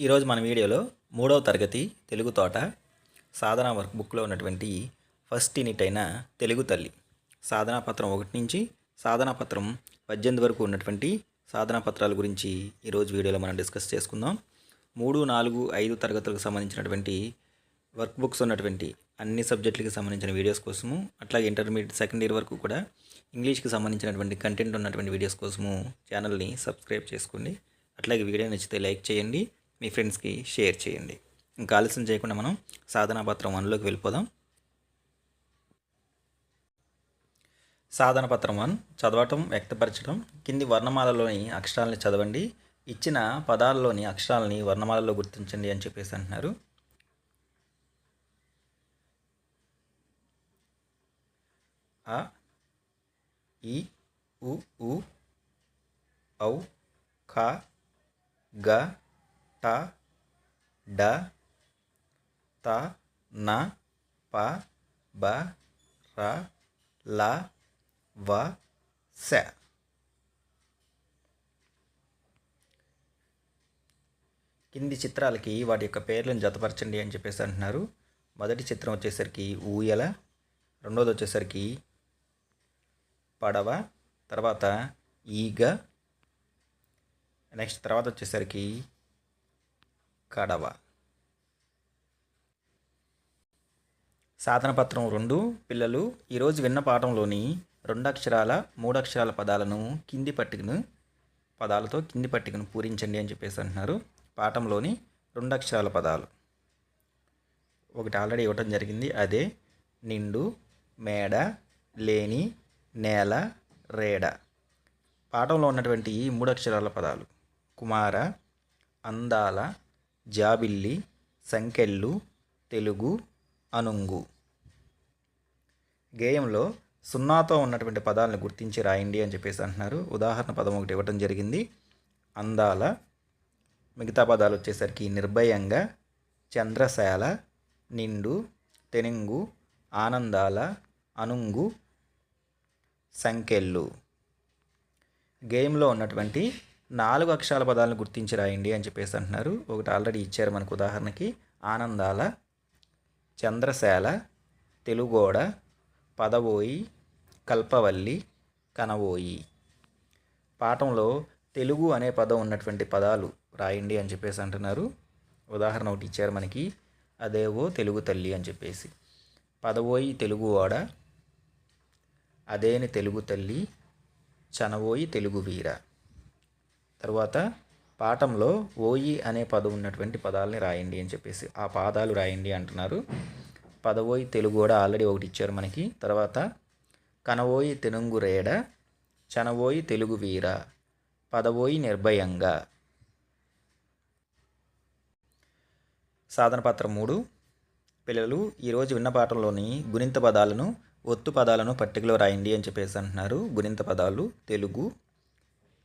ఈరోజు మన వీడియోలో మూడవ తరగతి తెలుగు తోట సాధన వర్క్ బుక్లో ఉన్నటువంటి ఫస్ట్ యూనిట్ అయిన తెలుగు తల్లి. సాధనా పత్రం ఒకటి నుంచి సాధనా పత్రం పద్దెనిమిది వరకు ఉన్నటువంటి సాధనా పత్రాల గురించి ఈరోజు వీడియోలో మనం డిస్కస్ చేసుకుందాం. మూడు నాలుగు ఐదు తరగతులకు సంబంధించినటువంటి వర్క్ బుక్స్ ఉన్నటువంటి అన్ని సబ్జెక్టులకి సంబంధించిన వీడియోస్ కోసము అట్లాగే ఇంటర్మీడియట్ సెకండ్ ఇయర్ వరకు కూడా ఇంగ్లీష్కి సంబంధించినటువంటి కంటెంట్ ఉన్నటువంటి వీడియోస్ కోసము ఛానల్ని సబ్స్క్రైబ్ చేసుకోండి. అట్లాగే వీడియో నచ్చితే లైక్ చేయండి. మీ ఫ్రెండ్స్కి షేర్ చేయండి. ఇంకా ఆలస్యం చేయకుండా మనం సాధనా పత్రం వన్లోకి వెళ్ళిపోదాం. సాధన పత్రం వన్ చదవటం వ్యక్తపరచడం కింది వర్ణమాలలోని అక్షరాలని చదవండి. ఇచ్చిన పదాల్లోని అక్షరాలని వర్ణమాలలో గుర్తించండి అని చెప్పేసి అంటున్నారు. అ ఈ ఉ ఉ ఔ ఖ గ ట డ త న ప బ ర ల వ స. కింది చిత్రాలకి వాటి యొక్క పేర్లను జతపరచండి అని చెప్పేసి అంటున్నారు. మొదటి చిత్రం వచ్చేసరికి ఊయల రెండోది వచ్చేసరికి పడవ తర్వాత ఈగ నెక్స్ట్ తర్వాత వచ్చేసరికి కడవ. సాధన పత్రం రెండు పిల్లలు ఈరోజు విన్న పాఠంలోని రెండు అక్షరాల మూడు అక్షరాల పదాలను కింది పట్టికను పదాలతో కింది పట్టికను పూరించండి అని చెప్పేసి అంటున్నారు. పాఠంలోని రెండు అక్షరాల పదాలు. ఒకటి ఆల్రెడీ ఇవ్వటం జరిగింది. అదే నిండు మేడ లేని నేల రేడ. పాఠంలో ఉన్నటువంటి ఈ మూడు అక్షరాల పదాలు. కుమార అందాల జాబిల్లి సంకెళ్ళు తెలుగు అనుంగు. గేయంలో సున్నాతో ఉన్నటువంటి పదాలను గుర్తించి రాయండి అని చెప్పేసి అంటున్నారు. ఉదాహరణ పదం ఒకటి ఇవ్వటం జరిగింది. అందాల మిగతా పదాలు వచ్చేసరికి నిర్భయంగా చంద్రశాల నిండు తెనుంగు ఆనందాల అనుంగు సంకెళ్ళు. గేమ్లో ఉన్నటువంటి నాలుగు అక్షరాల పదాలను గుర్తించి రాయండి అని చెప్పేసి అంటున్నారు. ఒకటి ఆల్రెడీ ఇచ్చారు మనకు ఉదాహరణకి. ఆనందాల చంద్రశాల తెలుగోడ పదవోయి కల్పవల్లి కనవోయి. పాఠంలో తెలుగు అనే పదం ఉన్నటువంటి పదాలు రాయండి అని చెప్పేసి అంటున్నారు. ఉదాహరణ ఒకటి ఇచ్చారు మనకి. అదేవో తెలుగు తల్లి అని చెప్పేసి. పదవోయి తెలుగు ఓడ అదేని తెలుగు తల్లి చనవోయి తెలుగు వీర. తర్వాత పాఠంలో ఓయి అనే పదం ఉన్నటువంటి పదాలని రాయండి అని చెప్పేసి ఆ పాదాలు రాయండి అంటున్నారు. పదవోయి తెలుగు కూడా ఆల్రెడీ ఒకటి ఇచ్చారు మనకి. తర్వాత కనవోయి తెనుంగు రేడ చనవోయి తెలుగు వీర పదవోయి నిర్భయంగా. సాధన పత్రం మూడు. పిల్లలు ఈరోజు విన్న పాఠంలోని గుణింత పదాలను ఒత్తు పదాలను పట్టికలో రాయండి అని చెప్పేసి అంటున్నారు. గుణింత పదాలు తెలుగు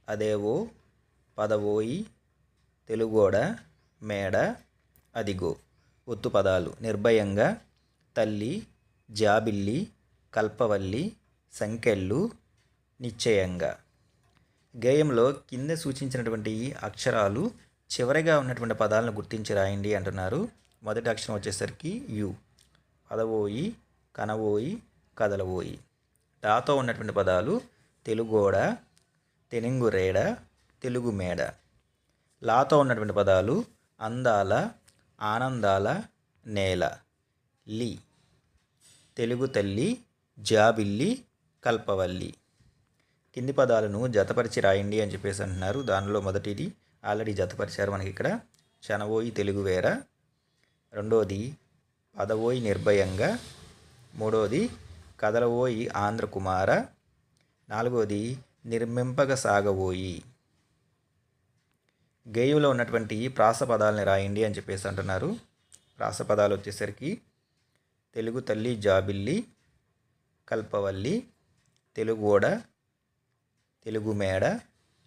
అదేవో పదవోయి తెలుగోడ మేడ అదిగో ఒత్తు పదాలు. నిర్భయంగా తల్లి జాబిల్లి కల్పవల్లి సంకెళ్ళు నిశ్చయంగా. గేయంలో కింద సూచించినటువంటి అక్షరాలు చివరిగా ఉన్నటువంటి పదాలను గుర్తించి రాయండి అంటున్నారు. మొదటి అక్షరం వచ్చేసరికి యు. పదవోయి కనవోయి కదలవోయి. టాతో ఉన్నటువంటి పదాలు తెలుగోడ తెనుంగురేడ తెలుగు మేడ. లాతో ఉన్నటువంటి పదాలు అందాల ఆనందాల నేల. లి. తెలుగు తల్లి జాబిల్లి కల్పవల్లి. కింది పదాలను జతపరిచి రాయండి అని చెప్పేసి అంటున్నారు. దానిలో మొదటిది ఆల్రెడీ జతపరిచారు మనకి ఇక్కడ. చనవోయి తెలుగు వేర. రెండోది పదవోయి నిర్భయంగా. మూడోది కదలవోయి ఆంధ్రకుమార. నాలుగోది నిర్మింపగ సాగవోయి. గేయులో ఉన్నటువంటి ప్రాస పదాలని రాయండి అని చెప్పేసి అంటున్నారు. ప్రాస పదాలు వచ్చేసరికి తెలుగు తల్లి జాబిల్లి కల్పవల్లి తెలుగోడ తెలుగు మేడ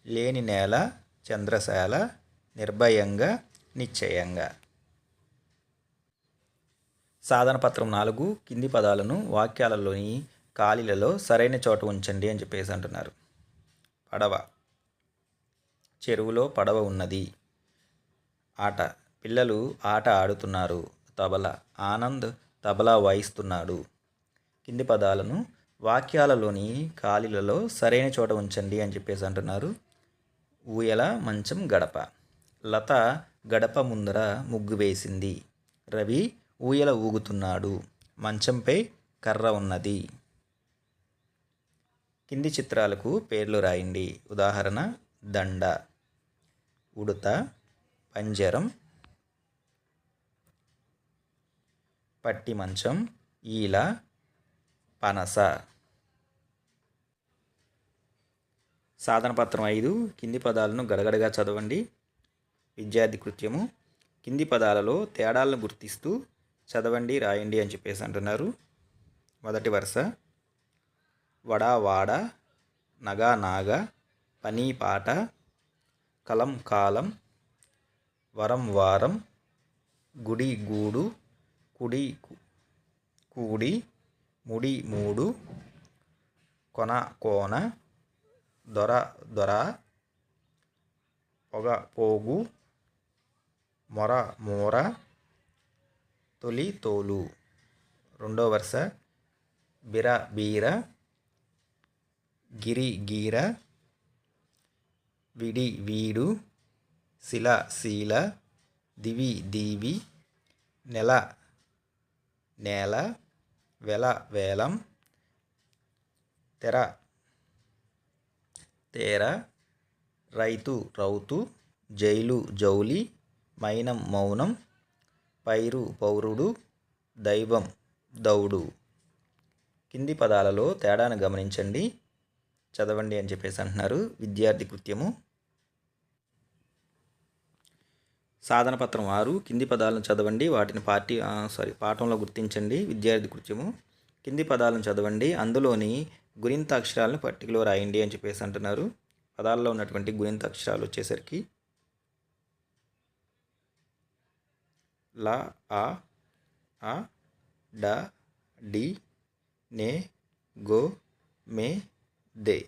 లేని నేల చంద్రశాల నిర్భయంగా నిశ్చయంగా. సాధన పత్రం నాలుగు కింది పదాలను వాక్యాలలోని ఖాళీలలో సరైన చోట ఉంచండి అని చెప్పేసి అంటున్నారు. పడవ. చెరువులో పడవ ఉన్నది. ఆట. పిల్లలు ఆట ఆడుతున్నారు. తబల. ఆనంద్ తబలా వాయిస్తున్నాడు. కింది పదాలను వాక్యాలలోని ఖాళీలలో సరైన చోట ఉంచండి అని చెప్పేసి అంటున్నారు. ఊయల మంచం గడప. లత గడప ముందర ముగ్గు వేసింది. రవి ఊయల ఊగుతున్నాడు. మంచంపై కర్ర ఉన్నది. కింది చిత్రాలకు పేర్లు రాయండి. ఉదాహరణ దండ. ఉడత పంజరం పట్టి మంచం ఈల పనస. సాధన పత్రం ఐదు కింది పదాలను గడగడగా చదవండి. విద్యార్థి కృత్యము. కింది పదాలలో తేడాలను గుర్తిస్తూ చదవండి రాయండి అని చెప్పేసి అంటున్నారు. మొదటి వరుస. వడా వాడ నగా నాగ పని పాట కలం కాలం వరం వారం గుడి గూడు కుడి కూడి ముడి మూడు కొన కోన దొర దొర పొగ పోగు మొర మూర తొలి తోలు. రెండో వరుస బిర బీర గిరి గీర విడి వీడు శిల శీల దివి దీవి నెల నేల వెల వేలం తెర తేర రైతు రౌతు జైలు జౌలి మైనం మౌనం పైరు పౌరుడు దైవం దౌడు. కింది పదాలలో తేడాను గమనించండి. చదవండి అని చెప్పేసి అంటున్నారు. విద్యార్థి కృత్యము సాధన పత్రం ఆరు కింది పదాలను చదవండి వాటిని పార్టీ సారీ పాఠంలో గుర్తించండి విద్యార్థి కృత్యము. కింది పదాలను చదవండి అందులోని గురింత అక్షరాలను పట్టికలో రాయండి అని చెప్పేసి అంటున్నారు. పదాల్లో ఉన్నటువంటి గురింత అక్షరాలు వచ్చేసరికి ల ఆ ఆ డ డి నే గో మే దే.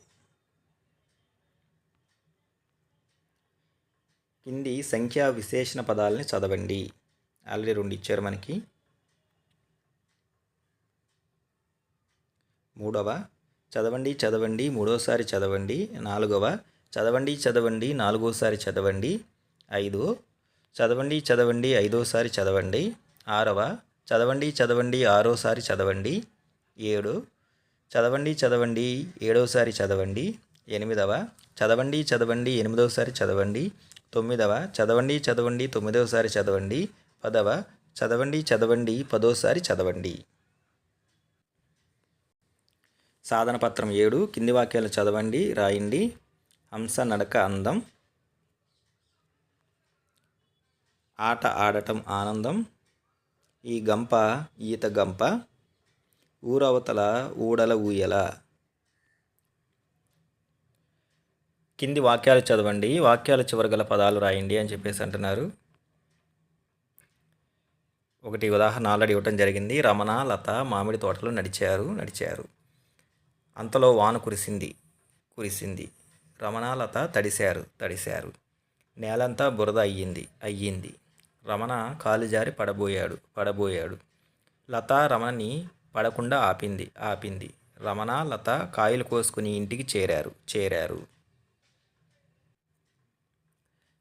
కింది సంఖ్యా విశేషణ పదాలని చదవండి. ఆల్రెడీ రెండు ఇచ్చారు మనకి. మూడవ చదవండి చదవండి మూడోసారి చదవండి నాలుగవ చదవండి చదవండి నాలుగోసారి చదవండి ఐదు చదవండి చదవండి ఐదోసారి చదవండి ఆరవ చదవండి చదవండి ఆరోసారి చదవండి ఏడు చదవండి చదవండి ఏడోసారి చదవండి ఎనిమిదవ చదవండి చదవండి ఎనిమిదోసారి చదవండి తొమ్మిదవ చదవండి చదవండి తొమ్మిదవసారి చదవండి. పదవ చదవండి చదవండి పదోసారి చదవండి. సాధన పత్రం ఏడు కింది వాక్యాలు చదవండి రాయండి. హంస నడక అందం. ఆట ఆడటం ఆనందం. ఈ గంప ఈత గంప. ఊరవతల ఊడల ఊయల. కింది వాక్యాలు చదవండి. వాక్యాల చివరి గల పదాలు రాయండి అని చెప్పేసి అంటున్నారు. ఒకటి ఉదాహరణ ఆల్రెడీ ఇవ్వటం జరిగింది. రమణ లత మామిడి తోటలో నడిచారు నడిచారు. అంతలో వాన కురిసింది కురిసింది. రమణ లత తడిశారు తడిశారు. నేలంతా బురద అయ్యింది అయ్యింది. రమణ కాలు జారి పడబోయాడు పడబోయాడు. లత రమణని పడకుండా ఆపింది ఆపింది. రమణ లత కాయలు కోసుకుని ఇంటికి చేరారు చేరారు.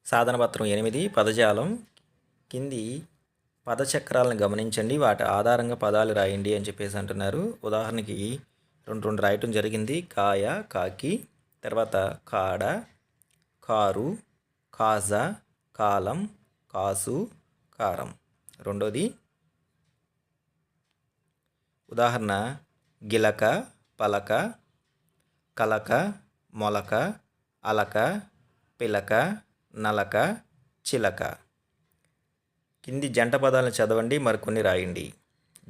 సాధన పత్రం ఎనిమిది పదజాలం కింది పదచక్రాలను గమనించండి వాటి ఆధారంగా పదాలు రాయండి అని చెప్పేసి అంటున్నారు. ఉదాహరణకి రెండు రెండు రాయటం జరిగింది. కాయ కాకి తర్వాత కాడ కారు కాజా కాలం కాసు కారం. రెండోది ఉదాహరణ గిలక పలక కలక మొలక అలక పిలక నలక చిలక. కింది జంట పదాలను చదవండి మరికొన్ని రాయండి.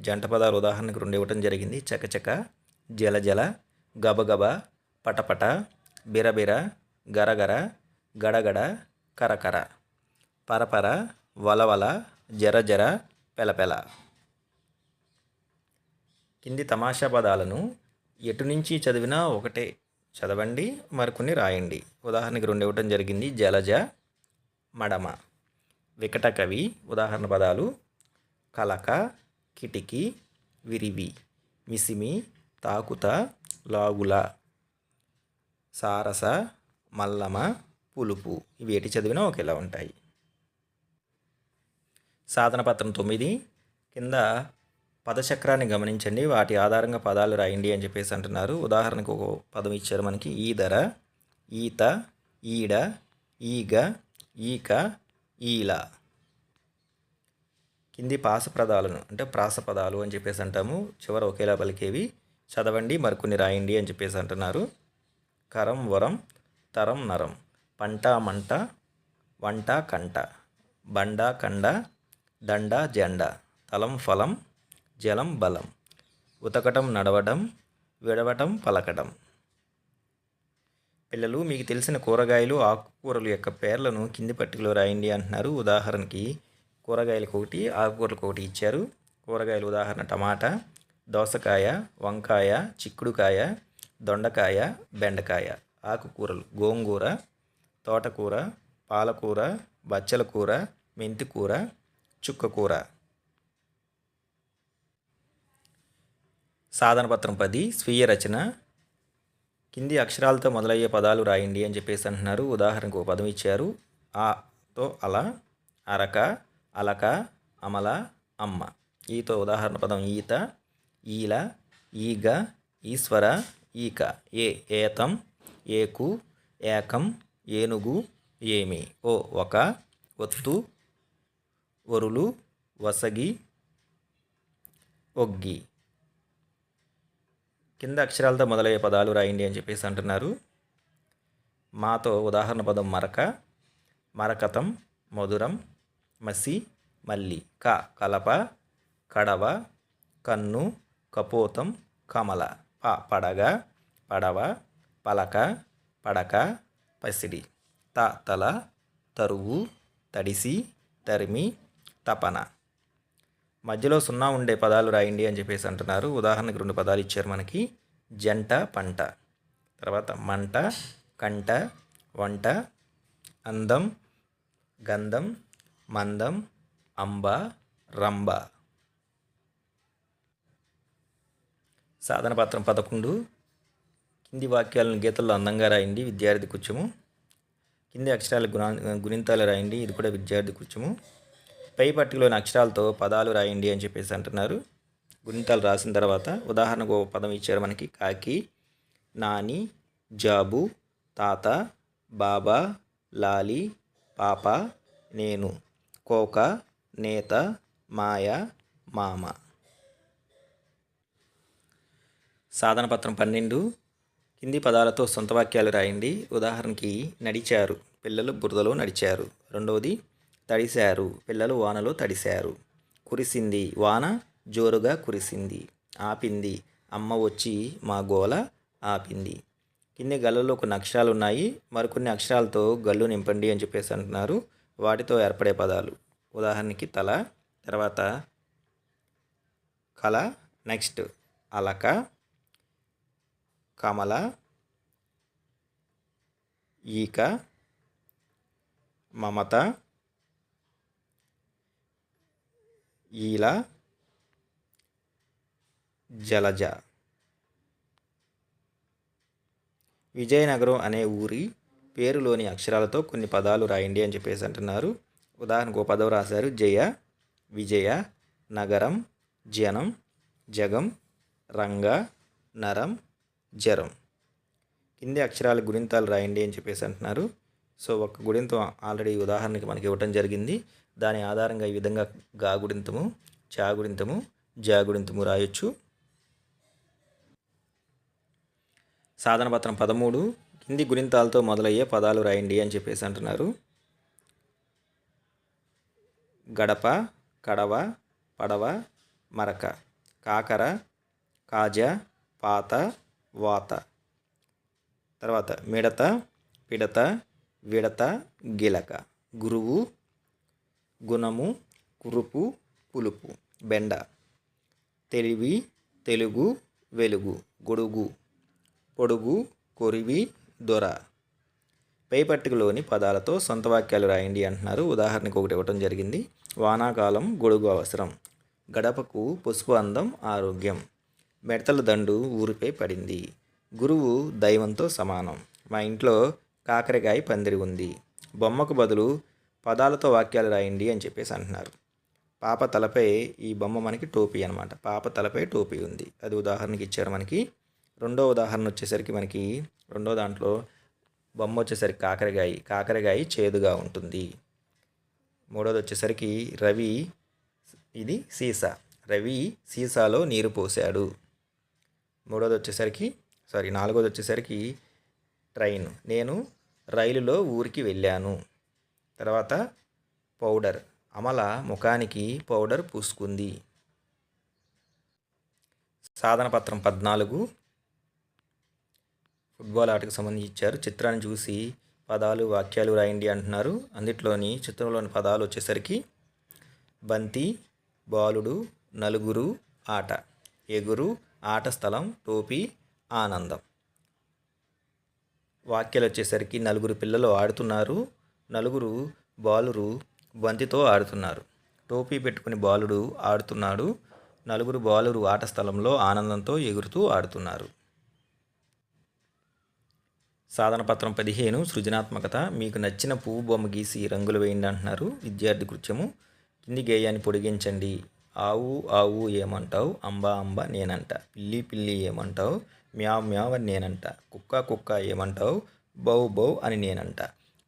జంట పదాలు ఉదాహరణకు రెండు ఇవ్వటం జరిగింది. చకచక జలజల గబగబ పటపట బిరబిర గరగర గడగడ కరకర పరపర వలవల జరజర పెలపెల కింది తమాషా పదాలను ఎటు నుంచి చదివినా ఒకటే. చదవండి మరికొన్ని రాయండి. ఉదాహరణకి రెండు ఇవ్వటం జరిగింది. జలజ మడమ. వికట కవి ఉదాహరణ పదాలు కలక కిటికీ విరివి మిసిమి తాకుత లాగుల సారస మల్లమ పులుపు. ఇవి ఏటి చదివినా ఒకేలా ఉంటాయి. సాధన పత్రం తొమ్మిది. కింద పదచక్రాన్ని గమనించండి. వాటి ఆధారంగా పదాలు రాయండి అని చెప్పేసి అంటున్నారు. ఉదాహరణకు ఒక పదం ఇచ్చారు మనకి. ఈదర ఈత ఈడ ఈగ ఈక ఈల. కింది పాస పదాలను అంటే ప్రాసపదాలు అని చెప్పేసి అంటాము. చివర ఒకేలా పలికేవి. చదవండి మరికొన్ని రాయండి అని చెప్పేసి అంటున్నారు. కరం వరం తరం నరం. పంట మంట వంట కంట. బండ కండ దండ జెండ. తలం ఫలం జలం బలం. ఉతకటం నడవడం విడవటం పలకడం పిల్లలు మీకు తెలిసిన కూరగాయలు ఆకుకూరలు యొక్క పేర్లను కింది పట్టికలో రాయండి అంటున్నారు. ఉదాహరణకి కూరగాయలకు ఒకటి ఆకుకూరలకు ఒకటి ఇచ్చారు. కూరగాయలు ఉదాహరణ టమాటా దోసకాయ వంకాయ చిక్కుడుకాయ దొండకాయ బెండకాయ. ఆకుకూరలు గోంగూర తోటకూర పాలకూర బచ్చల కూర మెంతికూర చుక్కకూర. సాధనపత్రం పది స్వీయ రచన. కింది అక్షరాలతో మొదలయ్యే పదాలు రాయండి అని చెప్పేసి అంటున్నారు. ఉదాహరణకు ఒక పదం ఇచ్చారు. ఆతో అల అరక అలక అమల అమ్మ. ఈతో ఉదాహరణ పదం ఈత ఈల ఈగ ఈశ్వర ఈక. ఏ ఏతం ఏకు ఏకం ఏనుగు ఏమి. ఓ ఒక ఒత్తు ఒరులు వసగి ఒగ్గి. కింద అక్షరాలతో మొదలయ్యే పదాలు రాయండి అని చెప్పేసి అంటున్నారు. మాతో ఉదాహరణ పదం మరక మరకతం మధురం మసి మల్లి క కలప కడవ కన్ను కపోతం కమల ప పడగ పడవ పలక పడక పసిడి త తల తరువు తడిసి తరిమి తపన. మధ్యలో సున్నా ఉండే పదాలు రాయండి అని చెప్పేసి అంటున్నారు. ఉదాహరణకు రెండు పదాలు ఇచ్చారు మనకి. జంట పంట. తర్వాత మంట కంట వంట అందం గంధం మందం అంబ రంబ సాధన పత్రం పదకొండు. కింది వాక్యాలను గీతల్లో అందంగా రాయండి విద్యార్థి కూర్చోము. కింది అక్షరాలు గుణ గుణింతాలు రాయండి ఇది కూడా విద్యార్థి కూర్చోము. పై పట్టికలోని అక్షరాలతో పదాలు రాయండి అని చెప్పేసి అంటున్నారు. గుణితాలు రాసిన తర్వాత ఉదాహరణకు ఒక పదం ఇచ్చారు మనకి. కాకి నాని జాబు తాత బాబా లాలి పాప నేను కోక నేత మాయ మామ. సాధన పత్రం పన్నెండు. కింది పదాలతో సొంత వాక్యాలు రాయండి. ఉదాహరణకి నడిచారు. పిల్లలు బురదలో నడిచారు. రెండవది తడిశారు. పిల్లలు వానలో తడిశారు. కురిసింది వాన జోరుగా కురిసింది. ఆపింది. అమ్మ వచ్చి మా గోల ఆపింది. కింది గల్లలో కొన్ని అక్షరాలు ఉన్నాయి మరికొన్ని అక్షరాలతో గల్లు నింపండి అని చెప్పేసి అంటున్నారు. వాటితో ఏర్పడే పదాలు. ఉదాహరణకి తల తర్వాత కళ నెక్స్ట్ అలక కమల ఈక మమత ఈల జలజ. విజయనగరం అనే ఊరి పేరులోని అక్షరాలతో కొన్ని పదాలు రాయండి అని చెప్పేసి అంటున్నారు. ఉదాహరణకు ఒక పదం రాశారు. జయ విజయ నగరం జనం జగం రంగ నరం జరం. కింది అక్షరాల గుణింతాలు రాయండి అని చెప్పేసి అంటున్నారు. సో ఒక గుణింతం ఆల్రెడీ ఉదాహరణకి మనకి ఇవ్వటం జరిగింది. దాని ఆధారంగా ఈ విధంగా గాగుడింతము చాగుడింతము జాగుడింతము రాయొచ్చు. సాధన పత్రం పదమూడు కింది గుణింతాలతో మొదలయ్యే పదాలు రాయండి అని చెప్పేసి అంటున్నారు. గడప కడవ పడవ మరక కాకర కాజ పాత వాత. తర్వాత మిడత పిడత విడత గిలక. గురువు గుణము కురుపు పులుపు. బెండ. తెలివి తెలుగు వెలుగు. గొడుగు. పొడుగు కొరివి దొర. పై పట్టికలోని పదాలతో సొంత వాక్యాలు రాయండి అంటున్నారు. ఉదాహరణకు ఒకటి ఇవ్వటం జరిగింది. వానాకాలం గొడుగు అవసరం. గడపకు పసుపు అందం ఆరోగ్యం. మెడతల దండు ఊరిపై పడింది. గురువు దైవంతో సమానం. మా ఇంట్లో కాకరకాయ పందిరి ఉంది. బొమ్మకు బదులు పదాలతో వాక్యాలు రాయండి అని చెప్పేసి అంటున్నారు. పాప తలపై ఈ బొమ్మ మనకి టోపీ అనమాట పాప తలపై టోపీ ఉంది. అది ఉదాహరణకి ఇచ్చారు మనకి. రెండో ఉదాహరణ వచ్చేసరికి మనకి రెండో దాంట్లో బొమ్మ వచ్చేసరికి కాకరకాయ కాకరకాయ చేదుగా ఉంటుంది. మూడోది వచ్చేసరికి రవి ఇది సీసా. రవి సీసాలో నీరు పోశాడు. మూడోది వచ్చేసరికి సారీ నాలుగోది వచ్చేసరికి ట్రైన్. నేను రైలులో ఊరికి వెళ్ళాను. తర్వాత పౌడర్. అమల ముఖానికి పౌడర్ పూసుకుంది. సాధన పత్రం పద్నాలుగు. ఫుట్బాల్ ఆటకు సంబంధించి ఇచ్చారు. చిత్రాన్ని చూసి పదాలు వాక్యాలు రాయండి అంటున్నారు. అందుట్లోని చిత్రంలోని పదాలు వచ్చేసరికి బంతి బాలుడు నలుగురు ఆట. ఎగురు ఆట స్థలం టోపీ ఆనందం. వాక్యాలు వచ్చేసరికి నలుగురు పిల్లలు ఆడుతున్నారు. నలుగురు బాలురు బంతితో ఆడుతున్నారు. టోపీ పెట్టుకుని బాలుడు ఆడుతున్నాడు. నలుగురు బాలురు ఆట స్థలంలో ఆనందంతో ఎగురుతూ ఆడుతున్నారు. సాధన పత్రం పదిహేను సృజనాత్మకత. మీకు నచ్చిన పువ్వు బొమ్మ గీసి రంగులు వేయండి అంటున్నారు. విద్యార్థి కృత్యము. కింది గేయాన్ని పొడిగించండి. ఆవు ఆవు ఏమంటావు? అంబా అంబ నేనంట. పిల్లి పిల్లి ఏమంటావు? మ్యావ్ మ్యావ్ అని నేనంట. కుక్క కుక్క ఏమంటావు? బౌ బౌ అని నేనంట.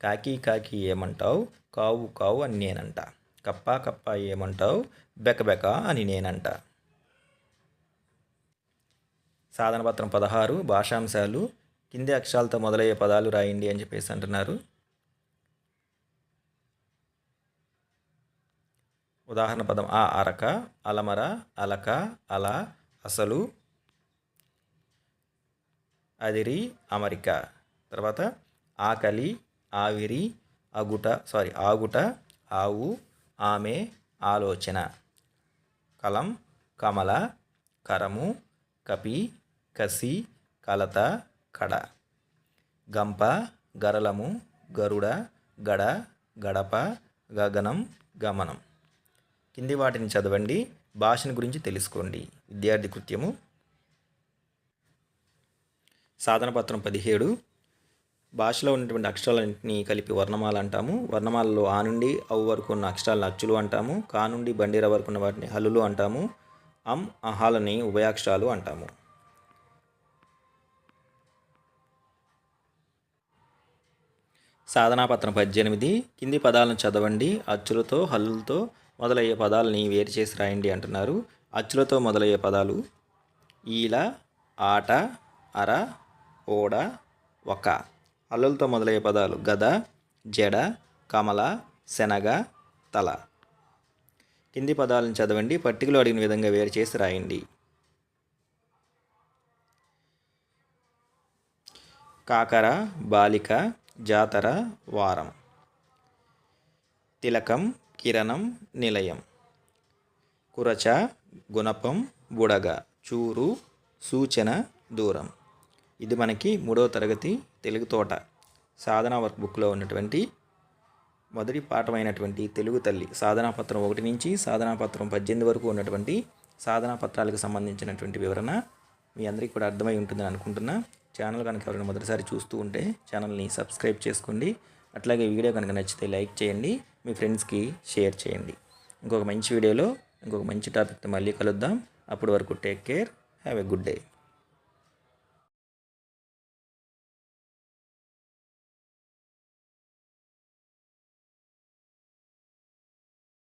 కాకి కాకి ఏమంటావు? కావు కావు అని నేనంట. కప్ప కప్ప ఏమంటావు? బెక బెక అని నేనంట. సాధన పత్రం పదహారు భాషాంశాలు కింది అక్షరాలతో మొదలయ్యే పదాలు రాయండి అని చెప్పేసి అంటున్నారు. ఉదాహరణ పదం ఆ అరక అలమర అలక అల అసలు అదిరి అమరిక. తర్వాత ఆకలి ఆవిరి అగుట సారీ ఆగుట ఆవు ఆమె ఆలోచన. కలం కమల కరము కపి కసి కలత కడ. గంప గరలము గరుడ గడ గడప గగనం గమనం. కింది వాటిని చదవండి భాషను గురించి తెలుసుకోండి. విద్యార్థి కృత్యము. సాధన పత్రం పదిహేడు. భాషలో ఉన్నటువంటి అక్షరాలన్నింటినీ కలిపి వర్ణమాల అంటాము. వర్ణమాలలో ఆ నుండి అవు వరకు ఉన్న అక్షరాలను అచ్చులు అంటాము. కా నుండి బండీర వరకు ఉన్న వాటిని హల్లులు అంటాము. అం అహాలని ఉభయాక్షరాలు అంటాము. సాధనాపత్రం పద్దెనిమిది. కింది పదాలను చదవండి. అచ్చులతో హల్లులతో మొదలయ్యే పదాలని వేరు చేసి రాయండి అంటున్నారు. అచ్చులతో మొదలయ్యే పదాలు ఈల ఆట అర ఓడ ఒక హల్లులతో మొదలయ్యే పదాలు గద జడ కమల శనగ తల. కింది పదాలను చదవండి పట్టికలో అడిగిన విధంగా వేరు చేసి రాయండి. కాకర బాలిక జాతర వారం. తిలకం కిరణం నిలయం. కురచ గుణపం బుడగ. చూరు సూచన దూరం. ఇది మనకి మూడవ తరగతి తెలుగు తోట. సాధన వర్క్ బుక్లో ఉన్నటువంటి మొదటి పాఠమైనటువంటి తెలుగు తల్లి. సాధనా పత్రం ఒకటి నుంచి సాధనా పత్రం పద్దెనిమిది వరకు ఉన్నటువంటి సాధనా పత్రాలకు సంబంధించినటువంటి వివరణ మీ అందరికీ కూడా అర్థమై ఉంటుందని అనుకుంటున్నా. ఛానల్ కనుక ఎవరైనా మొదటిసారి చూస్తూ ఉంటే ఛానల్ని సబ్స్క్రైబ్ చేసుకోండి. అట్లాగే వీడియో కనుక నచ్చితే లైక్ చేయండి. మీ ఫ్రెండ్స్కి షేర్ చేయండి. ఇంకొక మంచి వీడియోలో ఇంకొక మంచి టాపిక్తో మళ్ళీ కలుద్దాం. అప్పటి వరకు take care have a good day